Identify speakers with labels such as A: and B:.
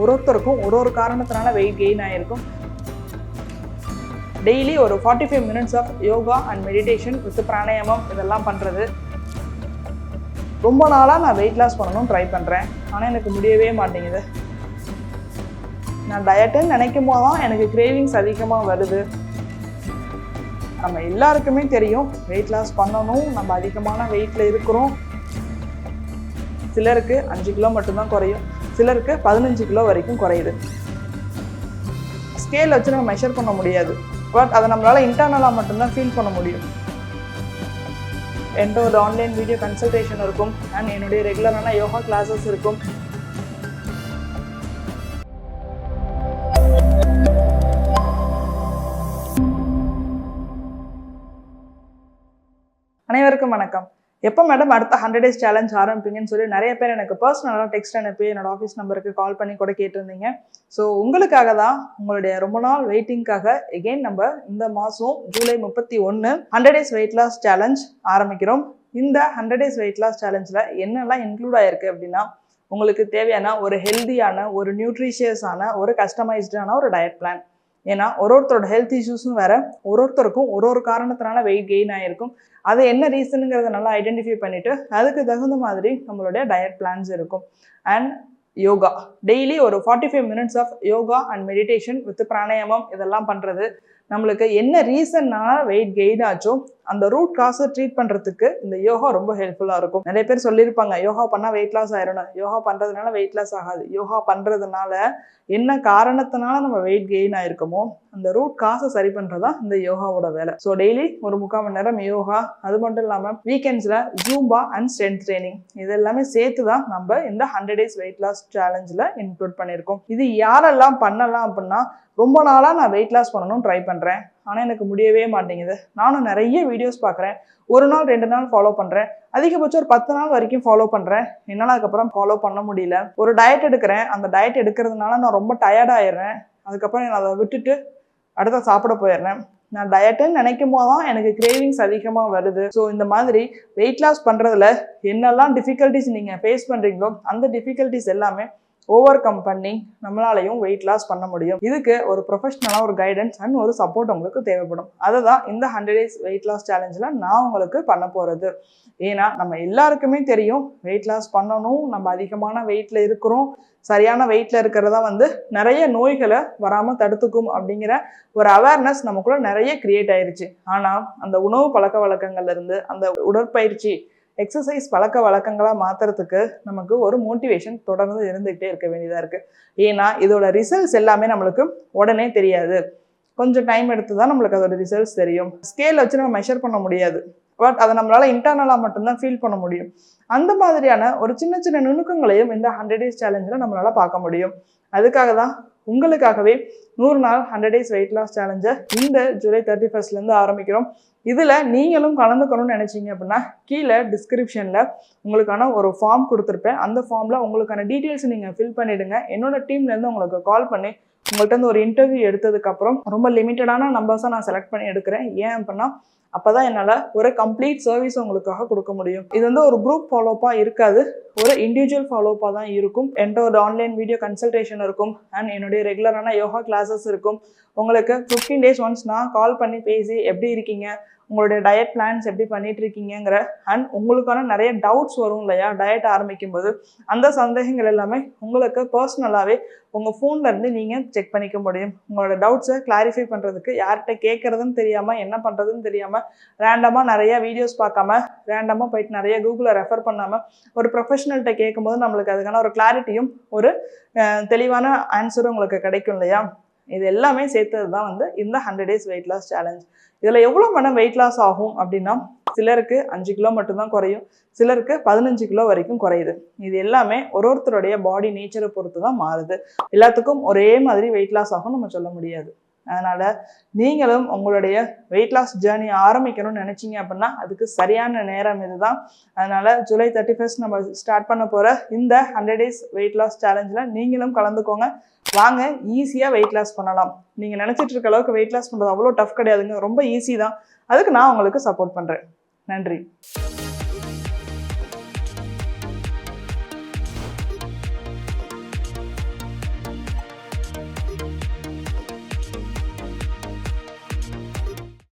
A: ஒரு ஒருத்தருக்கும் ஒரு ஒரு காரணத்தினால வெயிட் கெயின் ஆகிருக்கும் டெய்லி ஒரு forty five minutes of yoga and meditation with pranayama இதெல்லாம் பண்ணுறது ரொம்ப நாளாக நான் வெயிட் லாஸ் பண்ணணும்னு ட்ரை பண்ணுறேன் ஆனால் எனக்கு முடியவே மாட்டேங்குது. நான் டயட்டுன்னு நினைக்கும் போது தான் எனக்கு கிரேவிங்ஸ் அதிகமாக வருது. நம்ம எல்லாருக்குமே தெரியும் வெயிட் லாஸ் பண்ணணும் நம்ம அதிகமான வெயிட்டில் இருக்கிறோம். சிலருக்கு அஞ்சு கிலோ மட்டும்தான் குறையும். சிலருக்கு பதினஞ்சு கிலோ வரைக்கும் குறையுது. ஸ்கேல் வச்சு நம்ம மெஷர் பண்ண முடியாது. பட் அதை நம்மளால் இன்டர்னலாக மட்டும்தான் ஃபீல் பண்ண முடியும். எந்த ஒரு ஆன்லைன் வீடியோ கன்சல்டேஷன் இருக்கும். அண்ட் என்னுடைய ரெகுலரான யோகா கிளாஸஸ் இருக்கும். அனைவருக்கும் வணக்கம். எப்போ மேடம் அடுத்த ஹண்ட்ரட் டேஸ் சேலஞ்ச் ஆரம்பிப்பீங்கன்னு சொல்லி நிறைய பேர் எனக்கு பர்சனலாக டெக்ஸ்ட் அனுப்பி என்னோட ஆஃபீஸ் நம்பருக்கு கால் பண்ணி கூட கேட்டிருந்தீங்க. ஸோ உங்களுக்காக தான் உங்களுடைய ரொம்ப நாள் வெயிட்டிங்காக எகெயின் நம்ம இந்த மாதம் ஜூலை முப்பத்தி ஒன்று hundred days weight loss challenge ஆரம்பிக்கிறோம். இந்த ஹண்ட்ரட் டேஸ் வெயிட் லாஸ் சேலஞ்சில் என்னெல்லாம் இன்க்ளூட் ஆயிருக்கு அப்படின்னா உங்களுக்கு தேவையான ஒரு ஹெல்தியான ஒரு நியூட்ரிஷியஸான ஒரு கஸ்டமைஸ்டான ஒரு டயட் பிளான் ஏன்னா ஒரு ஒருத்தரோட ஹெல்த் இஷ்யூஸும் வேற ஒரு ஒருத்தருக்கும் ஒரு ஒரு காரணத்தினால வெயிட் கெயின் ஆகிருக்கும் அது என்ன ரீசனுங்கிறத நல்லா ஐடென்டிஃபை பண்ணிட்டு அதுக்கு தகுந்த மாதிரி நம்மளுடைய டயட் பிளான்ஸ் இருக்கும். அண்ட் யோகா டெய்லி ஒரு forty five minutes of yoga and meditation with pranayama இதெல்லாம் பண்ணுறது நம்மளுக்கு என்ன ரீசன்னால வெயிட் கெயின் ஆச்சோ அந்த ரூட் காசை ட்ரீட் பண்ணுறதுக்கு இந்த யோகா ரொம்ப ஹெல்ப்ஃபுல்லாக இருக்கும். நிறைய பேர் சொல்லியிருப்பாங்க யோகா பண்ணால் வெயிட் லாஸ் ஆயிடணும் யோகா பண்ணுறதுனால வெயிட் லாஸ் ஆகாது. யோகா பண்ணுறதுனால என்ன காரணத்தினால நம்ம வெயிட் கெயின் ஆயிருக்கோமோ அந்த ரூட் காசை சரி பண்ணுறதா இந்த யோகாவோட வேலை. ஸோ டெய்லி ஒரு முக்கால் மணி நேரம் யோகா அது மட்டும் இல்லாமல் வீக்கெண்ட்ஸில் ஜூம்பா அண்ட் ஸ்ட்ரென்த் ட்ரைனிங் இது எல்லாமே சேர்த்து தான் நம்ம இந்த ஹண்ட்ரட் டேஸ் வெயிட் லாஸ் சேலஞ்சில் இன்க்ளூட் பண்ணியிருக்கோம். இது யாரெல்லாம் பண்ணலாம் அப்படின்னா ரொம்ப நாளாக நான் வெயிட் லாஸ் பண்ணணும்னு ட்ரை பண்ணுறேன் ஆனால் எனக்கு முடியவே மாட்டேங்குது. நானும் நிறைய வீடியோஸ் பார்க்குறேன் ஒரு நாள் ரெண்டு நாள் ஃபாலோ பண்ணுறேன் அதிகபட்சம் ஒரு பத்து நாள் வரைக்கும் ஃபாலோ பண்ணுறேன் என்னால் அதுக்கப்புறம் ஃபாலோ பண்ண முடியல. ஒரு டயட் எடுக்கிறேன். அந்த டயட் எடுக்கிறதுனால நான் ரொம்ப டயர்டாயிடுறேன் அதுக்கப்புறம் நான் அதை விட்டுட்டு அடுத்த சாப்பிட போயிடுறேன். நான் டயட்டுன்னு நினைக்கும் போது தான் எனக்கு கிரேவிங்ஸ் அதிகமாக வருது. ஸோ இந்த மாதிரி வெயிட் லாஸ் பண்ணுறதுல என்னெல்லாம் டிஃபிகல்ட்டிஸ் நீங்கள் ஃபேஸ் பண்ணுறீங்களோ அந்த டிஃபிகல்ட்டிஸ் எல்லாமே ஓவர் கம் பண்ணி நம்மளாலையும் வெயிட் லாஸ் பண்ண முடியும். இதுக்கு ஒரு ப்ரொஃபஷனலாக ஒரு கைடன்ஸ் அண்ட் ஒரு சப்போர்ட் உங்களுக்கு தேவைப்படும். அதை தான் இந்த ஹண்ட்ரட் டேஸ் வெயிட் லாஸ் சேலஞ்சில் நான் உங்களுக்கு பண்ண போகிறது ஏன்னா நம்ம எல்லாருக்குமே தெரியும் வெயிட் லாஸ் பண்ணணும் நம்ம அதிகமான வெயிட்டில் இருக்கிறோம். சரியான வெயிட்டில் இருக்கிறதா வந்து நிறைய நோய்களை வராமல் தடுத்துக்கும் அப்படிங்கிற ஒரு அவேர்னஸ் நமக்குள்ள நிறைய கிரியேட் ஆயிருச்சு. ஆனால் அந்த உணவு பழக்க வழக்கங்கள்லேருந்து அந்த உடற்பயிற்சி எக்ஸசைஸ் பழக்க வழக்கங்களாக மாற்றுறதுக்கு நமக்கு ஒரு மோட்டிவேஷன் தொடர்ந்து இருந்துகிட்டே இருக்க வேண்டியதாக இருக்குது ஏன்னா இதோட ரிசல்ட்ஸ் எல்லாமே நம்மளுக்கு உடனே தெரியாது. கொஞ்சம் டைம் எடுத்து தான் நம்மளுக்கு அதோட ரிசல்ட்ஸ் தெரியும். ஸ்கேல் வச்சு நம்ம மெஷர் பண்ண முடியாது. பட் அதை நம்மளால் இன்டர்னலாக மட்டும்தான் ஃபீல் பண்ண முடியும். அந்த மாதிரியான ஒரு சின்ன சின்ன நுணுக்கங்களையும் இந்த ஹண்ட்ரட் டேஸ் சேலஞ்சில் நம்மளால் பார்க்க முடியும். அதுக்காக தான் உங்களுக்காகவே நூறு நாள் ஹண்ட்ரட் டேஸ் வெயிட் லாஸ் சேலஞ்சை இந்த ஜூலை தேர்ட்டி ஃபர்ஸ்ட்லேருந்து ஆரம்பிக்கிறோம். இதில் நீங்களும் கலந்துக்கணும்னு நினச்சிங்க அப்படின்னா கீழே டிஸ்கிரிப்ஷனில் உங்களுக்கான ஒரு ஃபார்ம் கொடுத்துருப்பேன். அந்த ஃபார்மில் உங்களுக்கான டீட்டெயில்ஸ் நீங்கள் ஃபில் பண்ணிவிடுங்க என்னோடய டீம்லேருந்து உங்களுக்கு கால் பண்ணி உங்கள்கிட்ட இருந்து ஒரு இன்டர்வியூ எடுத்ததுக்கப்புறம் ரொம்ப லிமிட்டடான நம்பர்ஸாக நான் செலக்ட் பண்ணி எடுக்கிறேன். ஏன் அப்படின்னா அப்போ தான் என்னால் ஒரு கம்ப்ளீட் சர்வீஸ் உங்களுக்காக கொடுக்க முடியும். இது வந்து ஒரு குரூப் ஃபாலோப்பாக இருக்காது. ஒரு இண்டிவிஜுவல் ஃபாலோப்பாக தான் இருக்கும். என்கிட்ட ஒரு ஆன்லைன் வீடியோ கன்சல்டேஷன் இருக்கும். அண்ட் என்னுடைய ரெகுலரான யோகா கிளாஸஸ் இருக்கும். உங்களுக்கு ஃபிஃப்டீன் டேஸ் ஒன்ஸ் நான் கால் பண்ணி பேசி எப்படி இருக்கீங்க உங்களுடைய டயட் பிளான்ஸ் எப்படி பண்ணிட்டு இருக்கீங்கிற அண்ட் உங்களுக்கான நிறைய டவுட்ஸ் வரும் இல்லையா? டயட் ஆரம்பிக்கும் போது அந்த சந்தேகங்கள் எல்லாமே உங்களுக்கு பர்சனலாகவே உங்கள் ஃபோனில் இருந்து நீங்கள் செக் பண்ணிக்க முடியும். உங்களோட டவுட்ஸை கிளாரிஃபை பண்ணுறதுக்கு யார்கிட்ட கேட்குறதுன்னு தெரியாமல் என்ன பண்ணுறதுன்னு தெரியாமல் ரேண்டமாக நிறைய வீடியோஸ் பார்க்காம ரேண்டமாக போயிட்டு நிறைய கூகுளில் ரெஃபர் பண்ணாமல் ஒரு ப்ரொஃபஷனல்கிட்ட கேட்கும்போது நம்மளுக்கு அதுக்கான ஒரு கிளாரிட்டியும் ஒரு தெளிவான ஆன்சரும் உங்களுக்கு கிடைக்கும் இல்லையா? இது எல்லாமே சேர்த்தது தான் வந்து இந்த hundred days weight loss challenge இதில் எவ்வளோ மனம் வெயிட் லாஸ் ஆகும் அப்படின்னா சிலருக்கு அஞ்சு கிலோ மட்டும்தான் குறையும் சிலருக்கு பதினஞ்சு கிலோ வரைக்கும் குறையுது. இது எல்லாமே ஒரு ஒருத்தருடைய பாடி நேச்சரை பொறுத்து தான் மாறுது. எல்லாத்துக்கும் ஒரே மாதிரி வெயிட் லாஸ் ஆகும் நம்ம சொல்ல முடியாது. அதனால் நீங்களும் உங்களுடைய வெயிட் லாஸ் ஜேர்னி ஆரம்பிக்கணும்னு நினச்சிங்க அப்படின்னா அதுக்கு சரியான நேரம் இதுதான். அதனால் ஜூலை தேர்ட்டி ஃபர்ஸ்ட் நம்ம ஸ்டார்ட் பண்ண போகிற இந்த ஹண்ட்ரட் டேஸ் வெயிட் லாஸ் சேலஞ்சில் நீங்களும் கலந்துக்கோங்க. வாங்க ஈஸியாக வெயிட் லாஸ் பண்ணலாம். நீங்கள் நினச்சிட்டு இருக்க அளவுக்கு வெயிட் லாஸ் பண்ணுறது அவ்வளோ டஃப் கிடையாதுங்க. ரொம்ப ஈஸி தான். அதுக்கு நான் உங்களுக்கு சப்போர்ட் பண்ணுறேன் நன்றி.